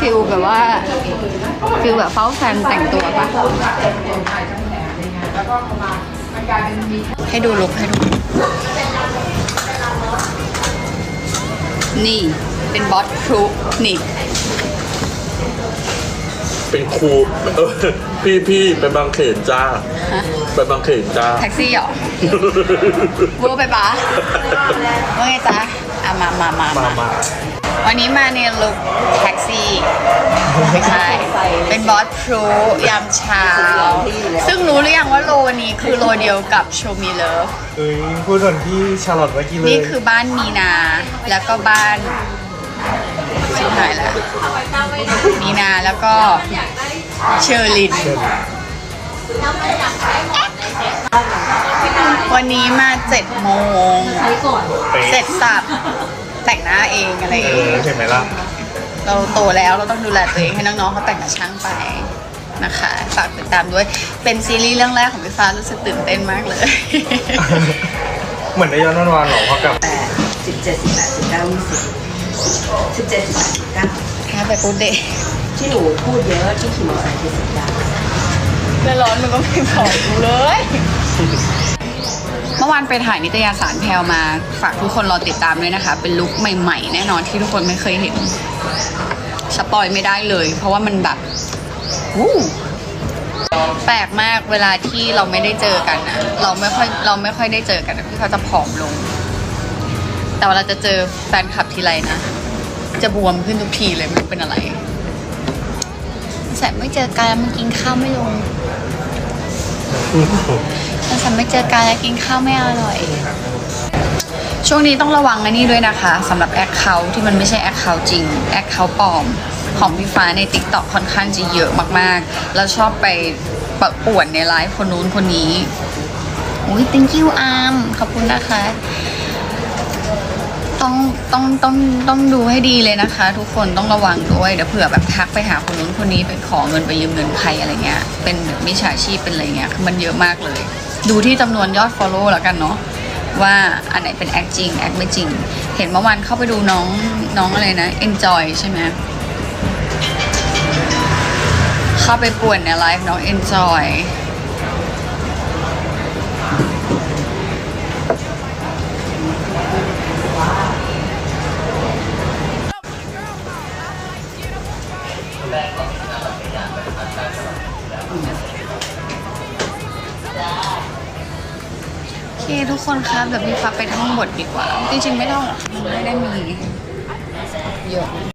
ฟิลแบบว่าฟิลแบบเฝ้าแฟนแต่งตัวปะให้ดูลุกให้ดู นี่เป็นบอสครูนี่ เป็นครูเออพี่พี่ไปบางเขนจ้า ฮะ ไปบางเขนจ้า แท็กซี่เหรอ เวอร์ไปปะว่าไงจ๊ะ อะมามามามามามาวันนี้มาในลุคแท็กซี่ไม่ใช่เป็นบอสพรูยามเช้า ซึ่งรู้หรือยังว่าโลนี้คือโลเดียวกับโชมีเลิฟเอ้ยพูดเหมือนที่ชาร์ลอตเมื่อกี้เลย นี่คือบ้านมีนา แล้วก็บ้านชิบหายแล้วมีนาแล้วก็เชอร์ลิน วันนี้มาเจ็ดโมงเสร็จสับแต่งหน้าเองอะไรเอเอองเห็นไหมล่ะเราโตแล้วเราต้องดูแลตัวเองให้น้องๆเขาแต่งกับช่างไปนะคะฝากติดตามด้วยเป็นซีรีส์เรื่องแรกของพี่ฟ้ารู้สึกตื่นเต้นมากเลย เหมือนได้ย้อนวันวานๆหรอเพราะกับแปดสิบเจ็ดสิบแปดสิบเก้ายี่สิบสิบเจ็ดสิบแปดสิบเก้าแค่ไปพูดเดย์ที่หนูพูดเยอะที่ขี่มอเตอร์ไซค์ที่สิบเก้าแล้วร้อนมันก็ไม่บอกกูเลยเมื่อวานไปถ่ายนิตยสารแพลวมา ฝากทุกคนรอติดตามด้วยนะคะ เป็นลุคใหม่ๆ แน่นอนที่ทุกคนไม่เคยเห็น สปอยไม่ได้เลย เพราะว่ามันแบบวู้แปลกมากเวลาที่เราไม่ได้เจอกันนะเราไม่ค่อยเราไม่ค่อยได้เจอกันนะพี่เขาจะผอมลง แต่เวลาจะเจอแฟนคลับทีไรนะ จะบวมขึ้นทุกทีเลยไม่รู้เป็นอะไรแต่ไม่เจอกันมันกินข้าวไม่ลง ถ้าฉันไม่เจอการแล้วกินข้าวไม่อร่อย ช่วงนี้ต้องระวังอันนี้ด้วยนะคะสำหรับแอคเคาท์ที่มันไม่ใช่แอคเคาท์จริงแอคเคาท์ปลอม ของพี่ฟ้าใน t ิ k t o k ค่อนข้างจะเยอะมากๆ แล้วชอบไปปะป่วนในไลฟ์คนนู้นคนนี้อุ้ย thank you อาร์มขอบคุณนะคะ ต้องต้องต้องต้องดูให้ดีเลยนะคะ ทุกคนต้องระวังด้วยเดี๋ยวเผื่อแบบทักไปหาคนนู้นคนนี้ไปขอเงินไปยืมเงินใครอะไรเงี้ยเป็นแบบมิจฉาชีพเป็นอะไรเงี้ยคือมันเยอะมากเลย ดูที่จำนวนยอด follow แล้วกันเนาะว่าอันไหนเป็นแอคจริงแอคไม่จริง เห็นเมื่อวานเข้าไปดูน้องน้องอะไรนะ enjoy ใช่ไหมเข้าไปป่วนในไลฟ์น้อง enjoy เคทุกคนครับเดี๋ยวมีฟ้าไปท่องบทดีกว่า จริงๆไม่ต้องหรอกมันไม่ได้มีเยอะ